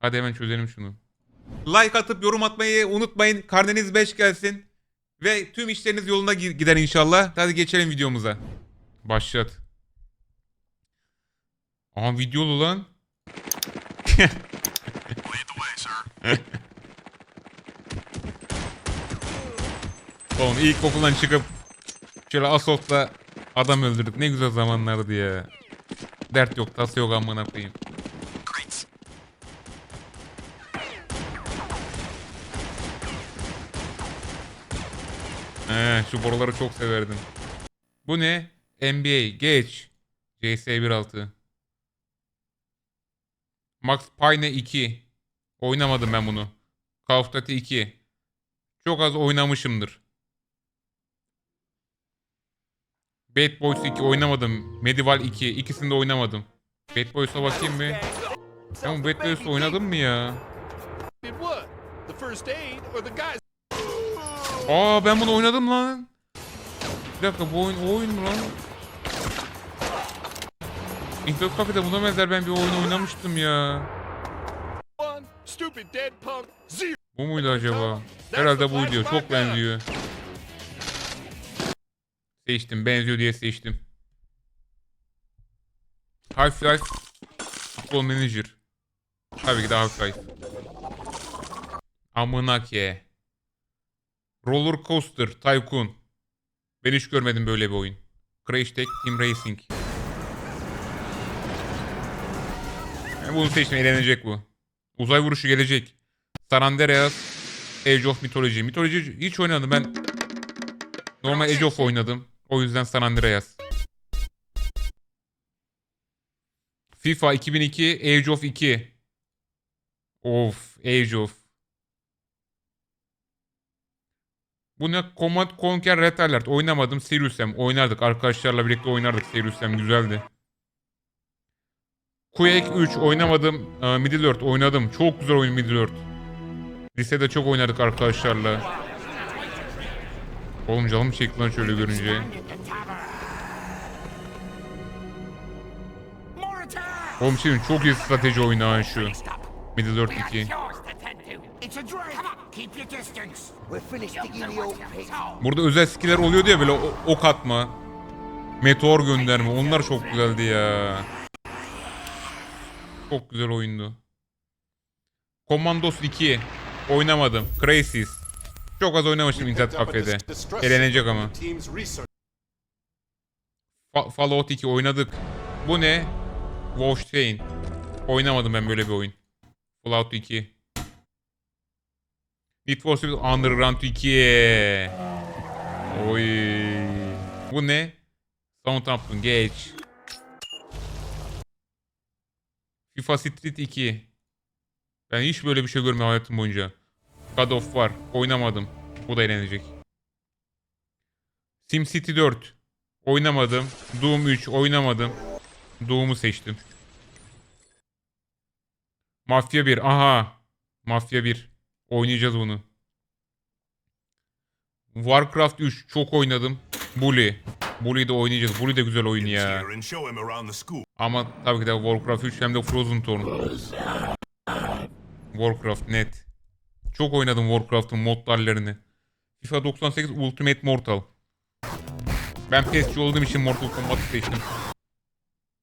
Hadi hemen çözelim şunu. Like atıp yorum atmayı unutmayın. Karneniz 5 gelsin. Ve tüm işleriniz yoluna gi- gider inşallah. Hadi geçelim videomuza. Başlat. Aha videolu lan. Oğlum ilk okuldan çıkıp şöyle Assault'la adam öldürdük. Ne güzel zamanlardı ya. Dert yok, tası yok amına koyayım. He, şu boruları çok severdim. Bu ne? NBA. Geç. CS 1.6. Max Payne 2. Oynamadım ben bunu. Call of Duty 2. Çok az oynamışımdır. Bad Boys 2 oynamadım. Medieval 2. ikisini de oynamadım. Bad Boys'a bakayım bir. Bu Bad Boys oynadım mı ya? Aa ben bunu oynadım lan. Bir dakika bu oyun o oyun mu lan? İnternet kafede buna benzer ben bir oyun oynamıştım ya. Bu muydu acaba? Herhalde buydu. Çok benziyor. Seçtim. Benziyor diye seçtim. Half-Life Football Manager. Tabii ki de Half-Life. Amına ki. Roller Coaster Tycoon. Ben hiç görmedim böyle bir oyun. Crash Tag Team Racing. Ben bunu seçtim. Eğlenecek bu. Uzay vuruşu gelecek. San Andreas Age of Mythology. Mythology hiç oynadım ben. Normal Age of oynadım. O yüzden San Andreas. FIFA 2002 Age of 2. Of Age of. Bu ne? Command Conquer Red Alert. Oynamadım. Serious Sam. Oynardık. Arkadaşlarla birlikte oynardık. Serious Sam güzeldi. Quake 3 oynamadım. Ee, Middle Earth oynadım. Çok güzel oyun Middle Earth. Lisede çok oynardık arkadaşlarla. Oğlum canım çekti lan şöyle görünce. Oğlum şimdi çok iyi strateji ha şu. Middle Earth 2. Burada özel skiller oluyordu ya böyle ok atma. Meteor gönderme. Onlar çok güzeldi ya. Çok güzel oyundu. Commandos 2. Oynamadım. Crazy's. Çok az oynamıştım internet kafede. Eğlenecek ama. Fa- Fallout 2 oynadık. Bu ne? Wolfenstein. Oynamadım ben böyle bir oyun. Fallout 2. Need for Speed Underground 2. Oy. Bu ne? Southampton geç. FIFA Street 2. Ben hiç böyle bir şey görmedim hayatım boyunca. God of War oynamadım. Bu da eğlenecek. SimCity 4 oynamadım. Doom 3 oynamadım. Doom'u seçtim. Mafya 1 aha. Mafya 1. Oynayacağız bunu. Warcraft 3 çok oynadım. Bully. Bully'yi de oynayacağız. Bully de güzel oyun ya. Ama tabii ki de Warcraft 3 hem de Frozen Throne. Warcraft net. Çok oynadım Warcraft'ın modlarlarını. FIFA 98 Ultimate Mortal. Ben PES'ci olduğum için Mortal Kombat'ı seçtim.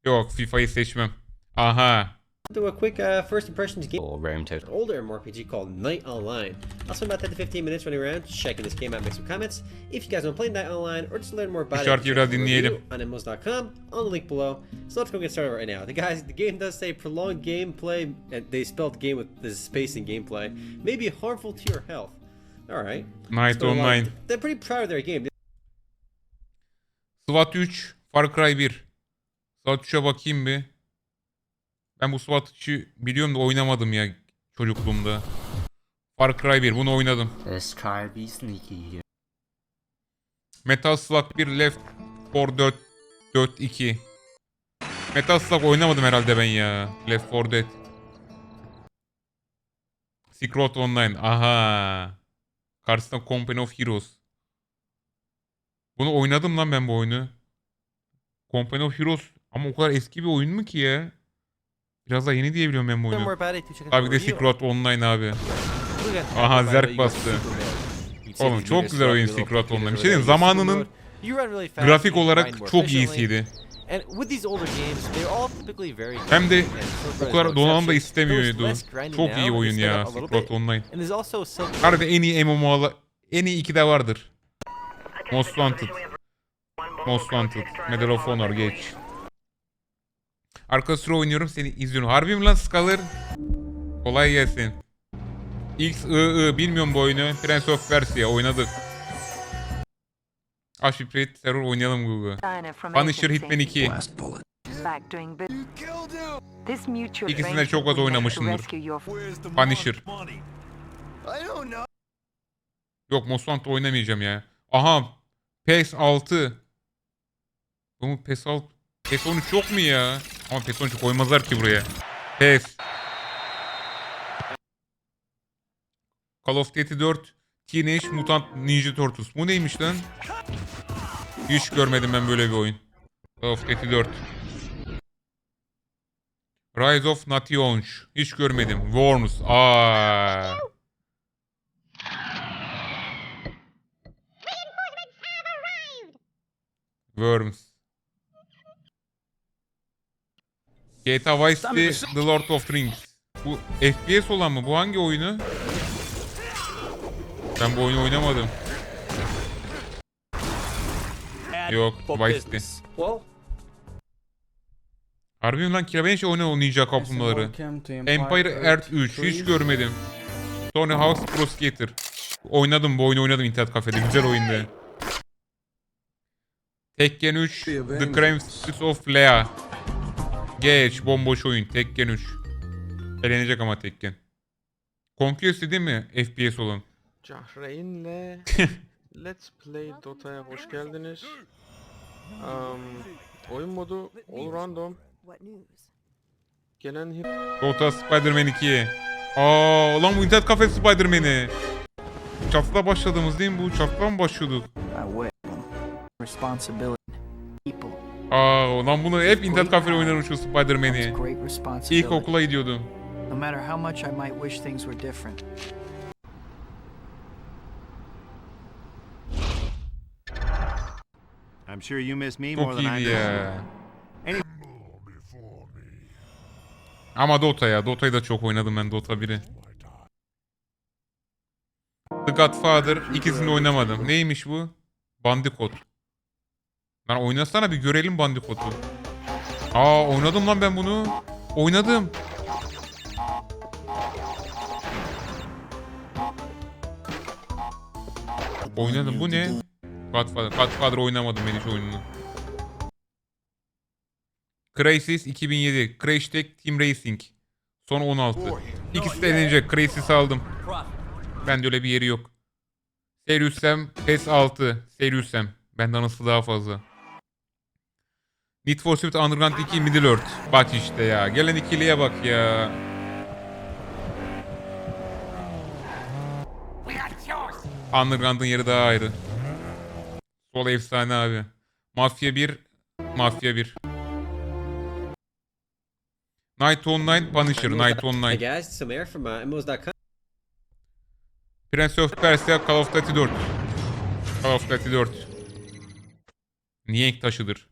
Yok FIFA'yı seçmem. Aha. Do a quick uh, first impressions game. or round total. An older MMORPG called Night Online. I'll spend about 10 to 15 minutes running around, checking this game out, make some comments. If you guys want to play Night Online or just learn more about şarkıyı it, biraz check out the dinleyelim. review on MMOs.com on the link below. So let's go get started right now. The guys, the game does say prolonged gameplay, and they spelled game with the space in gameplay, may be harmful to your health. All right. Night So, like, Online. they're pretty proud of their game. SWAT 3, Far Cry 1. SWAT 3'e bakayım bir. Ben bu SWAT 3'ü biliyorum da oynamadım ya çocukluğumda. Far Cry 1 bunu oynadım. Metal Slug 1 Left 4 4 4 2. Metal Slug oynamadım herhalde ben ya. Left 4 Dead. Secret Online. Aha. Karşısında Company of Heroes. Bunu oynadım lan ben bu oyunu. Company of Heroes ama o kadar eski bir oyun mu ki ya? Biraz daha yeni diye biliyorum ben bu oyunu. Abi the de Road Online abi. Aha, zerk bastı. Oğlum çok güzel oyun the Online. Bir şey diyeyim zamanının grafik olarak çok iyisiydi. Hem de o kadar donanım da istemiyordu. Çok iyi oyun ya bit. Online. Harbi en iyi MMO'la en iyi iki de vardır. Most Wanted. Most Wanted. Medal of Honor geç. Arka sıra oynuyorum seni izliyorum. Harbi mi lan Scalar? Kolay gelsin. XII bilmiyorum bu oyunu. Prince of Persia oynadık. Aşk Prey Terror oynayalım Google. Punisher Hitman 2. İkisinde çok az oynamışımdır. Punisher. Yok Most Wanted oynamayacağım ya. Aha. PES 6. Bu mu PES 6? PES 13 çok mu ya? Ama PES 13 koymazlar ki buraya. PES. Call of Duty 4. Teenage Mutant Ninja Turtles. Bu neymiş lan? Hiç görmedim ben böyle bir oyun. Call of Duty 4. Rise of Naughty Orange. Hiç görmedim. Worms. Aa. Worms. GTA Vice City The Lord of the Rings. Bu FPS olan mı? Bu hangi oyunu? Ben bu oyunu oynamadım. Yok, Vice City. Well, Harbi mi lan kira ben hiç oyna o Ninja Kaplumbağaları. Empire Earth 3 hiç görmedim. Tony Hawk's Pro Skater. Oynadım bu oyunu oynadım internet kafede güzel oyundu. Tekken 3 The Crimes of Lea. Geç bomboş oyun Tekken 3. Elenecek ama Tekken. Conquest değil mi FPS olan? Cahreyn'le Let's Play Dota'ya hoş geldiniz. Um, oyun modu all random. Gelen hip Dota Spider-Man 2. Aa lan bu internet kafe Spider-Man'i. Çatıda başladığımız değil mi bu? Çatıda mı başlıyorduk? responsibility. People. Aa lan bunu hep internet kafede oynarım şu Spider-Man'i. İlk okula gidiyordum. No matter how much I might wish things were different. I'm sure you miss me more than I ya. Any- Ama Dota ya. Dota'yı da çok oynadım ben Dota 1'i. The Godfather ikisini oynamadım. Neymiş bu? Bandicoot. Lan oynasana bir görelim Bandicoot'u. Aa oynadım lan ben bunu. Oynadım. Oynadım. Bu ne? Godfather. Godfather oynamadım ben hiç oyununu. Crysis 2007. Crash Tech Team Racing. Son 16. İkisi de elenecek. Crysis'i aldım. Bende öyle bir yeri yok. Serious Sam PES 6. Serious Sam. Benden anısı daha fazla. Need for Speed Underground 2 Middle Earth. Bak işte ya. Gelen ikiliye bak ya. Underground'ın yeri daha ayrı. Sol efsane abi. Mafya 1. Mafya 1. Night Online Punisher. Night Online. uh. Prince of Persia Call of Duty 4. Call of Duty 4. Niye ilk taşıdır?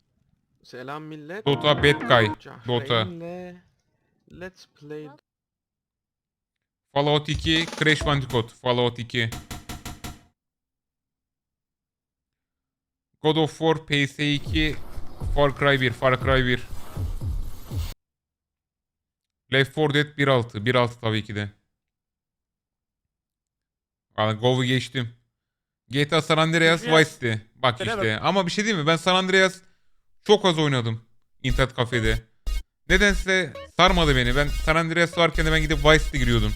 Selam millet. Dota Bad Guy. Dota. Let's Play Fallout 2 Crash Bandicoot. Fallout 2. God of War PS2 Far Cry 1. Far Cry 1. Left 4 Dead 1.6. 1.6 tabii ki de. Valla Gov'u geçtim. GTA San Andreas Vice City. Bak işte. Ama bir şey değil mi? Ben San Andreas çok az oynadım. internet kafede. Nedense sarmadı beni. Ben San Andreas varken de ben gidip Vice City giriyordum.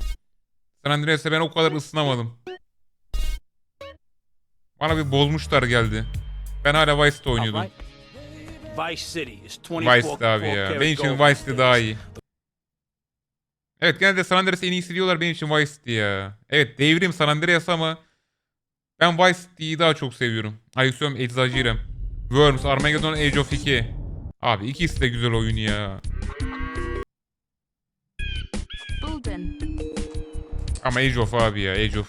San Andreas'a ben o kadar ısınamadım. Bana bir bozmuşlar geldi. Ben hala Vice City oynuyordum. Vice City is 24 Vice City abi ya. Benim için Vice City daha iyi. Evet genelde San Andreas en iyisi diyorlar benim için Vice City ya. Evet devrim San Andreas ama ben Vice City'yi daha çok seviyorum. Ayusum Eczacirem. Worms, Armageddon, Age of 2. Abi ikisi de güzel oyun ya. open. Ama Age of abi ya Age of.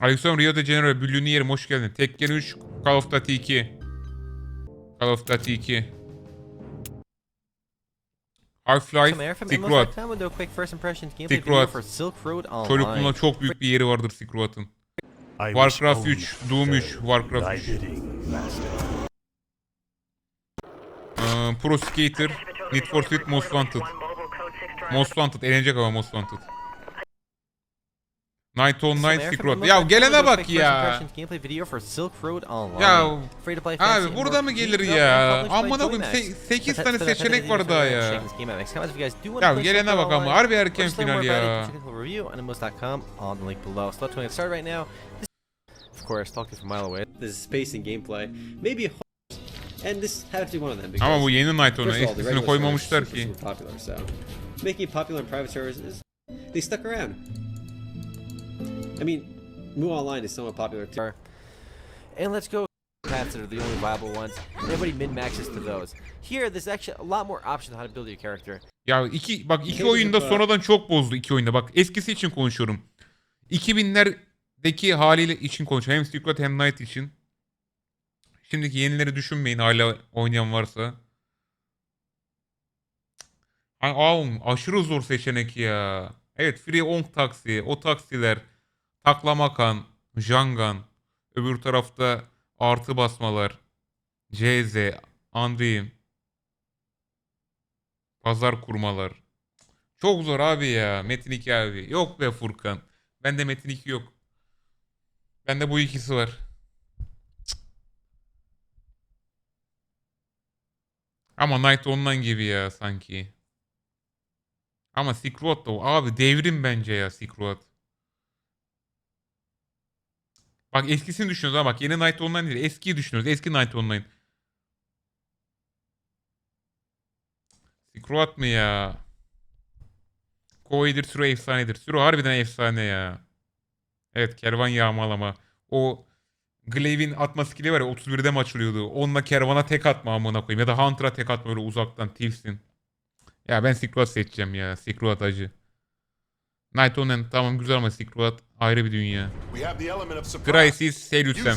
Alexion Rio de Janeiro büllüğünü yerim hoş geldin. Tekken 3 Call of Duty 2. Call of Duty 2. Half-Life Silk Road. Silk Road. Çocukluğumda çok büyük bir yeri vardır Silk Road'un. Warcraft 3, Doom 3, Warcraft 3. Ee, Pro Skater, Need for Speed Most Wanted. Most Wanted, eğlenecek ama Most Wanted. Night Online, here Silk Road. Ya gelene bak ya. Ya abi burada mı gelir ya? Amına koyayım 8 tane seçenek var daha ya. Ya gelene bak ama harbi erken final ya. Course, talking from a mile away. This space and gameplay. Maybe and this had to be one of them because Ama bu yeni Night the Eskisini koymamışlar ki. popular, so making it popular in private servers is they stuck around. I mean, Mu Online is somewhat popular too. And let's go paths that are the only viable ones. Everybody min-maxes to those. Here, there's actually a lot more options on how to build your character. Ya iki bak iki oyunda sonradan çok bozdu iki oyunda. Bak eskisi için konuşuyorum. 2000'lerdeki haliyle için konuşuyorum. Hem Road hem Night için. Şimdiki yenileri düşünmeyin hala oynayan varsa. Ay, oğlum aşırı zor seçenek ya. Evet Free Onk taksi, o taksiler, taklamakan, Jangan, öbür tarafta artı basmalar, CZ, Andream, pazar kurmalar. Çok zor abi ya Metin 2 abi. Yok be Furkan. Bende Metin 2 yok. Bende bu ikisi var. Ama Night Online gibi ya sanki. Ama Silk da o. Abi devrim bence ya Silk. Bak eskisini düşünüyoruz ama bak yeni Night Online değil. Eskiyi düşünüyoruz. Eski Night Online. Silk mı ya? Koi'dir, Suro efsanedir. Suro harbiden efsane ya. Evet kervan yağmalama. O Glaive'in atma skill'i var ya 31'de mi açılıyordu? Onunla kervana tek atma amına koyayım. Ya da Hunter'a tek atma öyle uzaktan Thiefs'in. Ya ben Silk Road seçeceğim ya. Silk Road acı. Night Online tamam güzel ama Silk Road ayrı bir dünya. Selyutsem.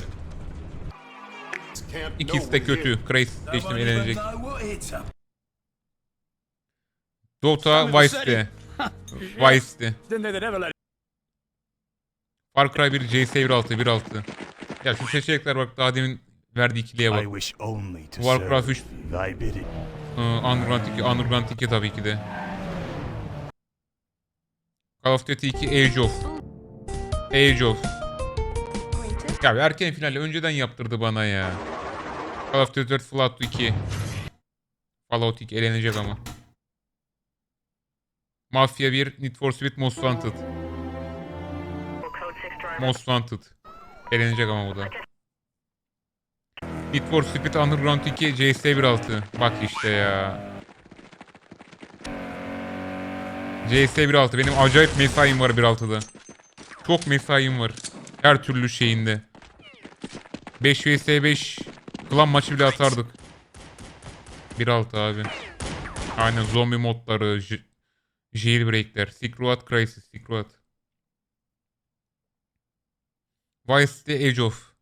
Can't İkisi de kötü. Crysis seçtim eğlenecek. Dota, Vice City. Far Cry 1, CS 1.6, 1.6. Ya şu seçenekler bak daha demin verdiği ikiliye bak. Warcraft 3, Ee, Underground 2, Underground 2 tabii ki de. Call of Duty 2, Age of. Age of. Ya erken finali önceden yaptırdı bana ya. Call of Duty 4, Fallout 2. Fallout 2 eğlenecek ama. Mafia 1, Need for Speed Most Wanted. Most Wanted. Eğlenecek ama bu da. Need for Speed Underground 2 CS 1.6. Bak işte ya. CS 1.6. Benim acayip mesaim var 1.6'da. Çok mesaim var. Her türlü şeyinde. 5 vs 5 klan maçı bile atardık. 1.6 abi. Aynen zombi modları, jailbreakler, Silk Road Crisis, Silk Road. Vice City Age of.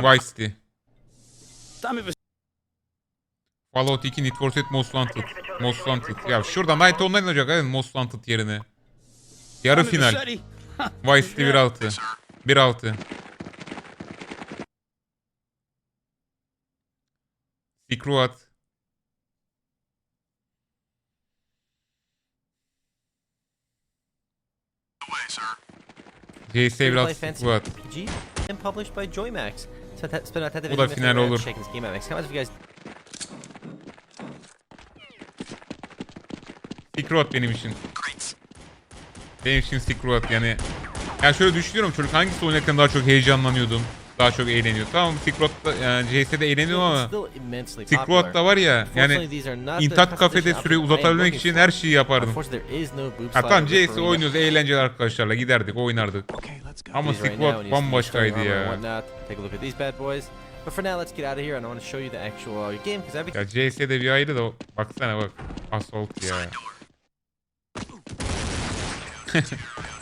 Vice City. Fallout 2 Need for Speed Most Wanted. Most Wanted. Ya şurada Night Online olacak evet Most Wanted yerine. Yarı final. Vice City 1.6. 1.6. Silk Road. CS Free to play 1.6 Silk fantasy Road. RPG and published by Joymax. Bu da final olur. Silk Road benim için. Benim için Silk Road yani. Ya şöyle düşünüyorum çocuk hangisi oynarken daha çok heyecanlanıyordum. Daha çok eğleniyor. Tamam Silk Road'da yani CS'de eğleniyorum ama Silk. Road'da var ya yani internet kafede süreyi uzatabilmek için her şeyi yapardım. Ha tamam CS oynuyoruz eğlenceli arkadaşlarla giderdik oynardık. Ama Silk Road bambaşkaydı ya. But for now, let's get out of here, and I want to show you the actual uh, game because everything. Ya CS'de bir ayrı da baksana bak. Assault ya.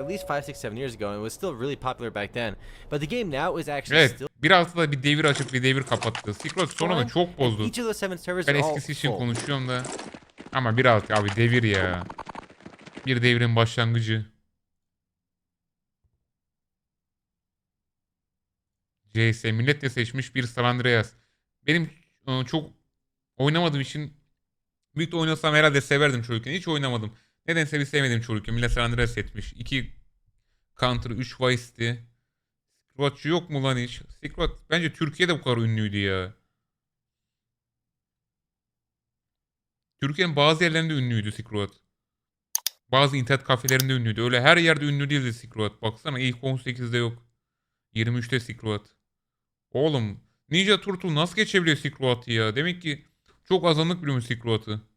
at least five, six, seven years ago, and it was still really popular back then. But the game now is actually Evet. still. 1.6'da bir devir açıp bir devir kapattı. Secret sonra da çok bozdu. Each of those seven servers Ben eskisi için full. konuşuyorum da. Ama 1.6 abi devir ya. Bir devrin başlangıcı. CS millet de seçmiş bir San Andreas. Benim e, çok oynamadığım için büyük de oynasam herhalde severdim çocukken. Hiç oynamadım. Nedense bir sevmedim çocukken. Millet San Andreas seçmiş. 2 Counter, 3 Vice City. Squatçı yok mu lan hiç? Squat bence Türkiye'de bu kadar ünlüydü ya. Türkiye'nin bazı yerlerinde ünlüydü Road. Bazı internet kafelerinde ünlüydü. Öyle her yerde ünlü değildi Road. Baksana ilk 18'de yok. 23'te Silk Road. Oğlum Ninja Turtle nasıl geçebiliyor Road'ı ya? Demek ki çok azınlık biliyormuş Silk Road'ı.